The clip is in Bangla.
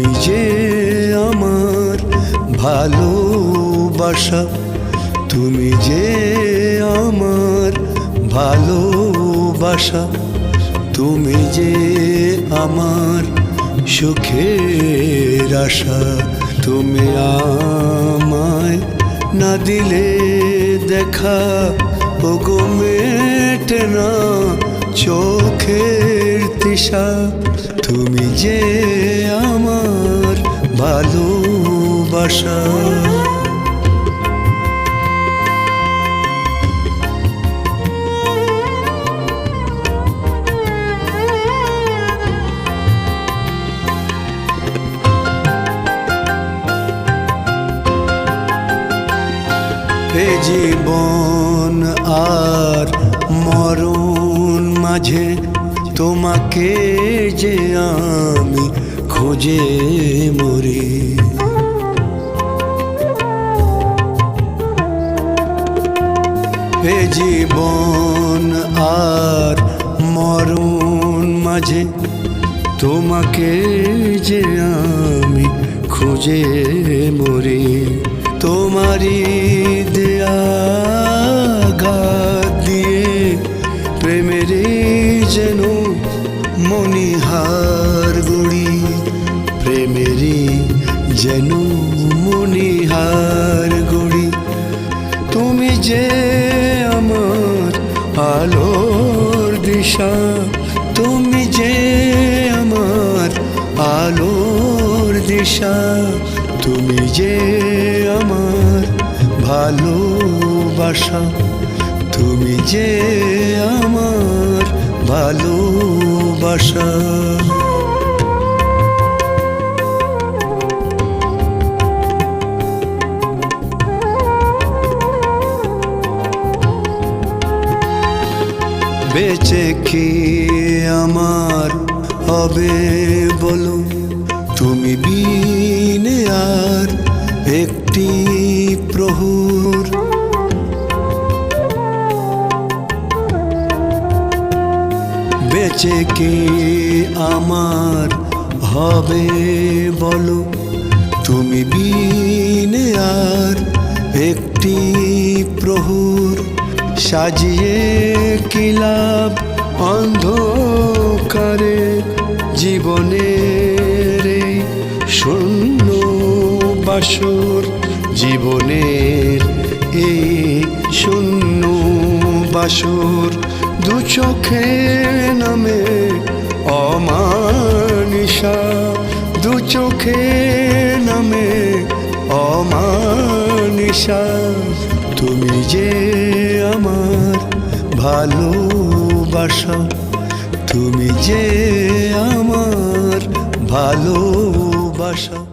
তুমি যে আমার ভালোবাসা, তুমি যে আমার ভালোবাসা, তুমি যে আমার সুখের আশা, তুমি আমায় না দিলে দেখা, ওগো মেটে না চোখে তৃষা তুমি যে আমার ভালোবাসা। জীবন আর মরণ মাঝে তোমাকে যে আমি খোঁজে মরি। এ জীবন আর মরণ মাঝে তোমাকে যে আমি খুঁজে মরি। তোমারি দেয়া ঘাত মনিহার গুড়ি, প্রেমেরই যেন মনিহার গড়ি। তুমি যে আমার আলোর দিশা, তুমি যে আমার আলোর দিশা, তুমি যে আমার ভালোবাসা, তুমি যে আমার ভালোবাসা। বেঁচে কি আমার হবে বলো? তুমি বিনে আর একটি প্রহুর। বেঁচে কি আমার হবে বলো? তুমি বিনে আর একটি প্রহুর সাজিয়ে কিলাব অন্ধকারে জীবনের শূন্য বাসর? জীবনের এই শূন্য বাসর দু চোখে নামে অমানিসা। দু চোখে নামে অমানিসা। তুমি যে আমার ভালোবাসা, তুমি যে আমার ভালোবাসা।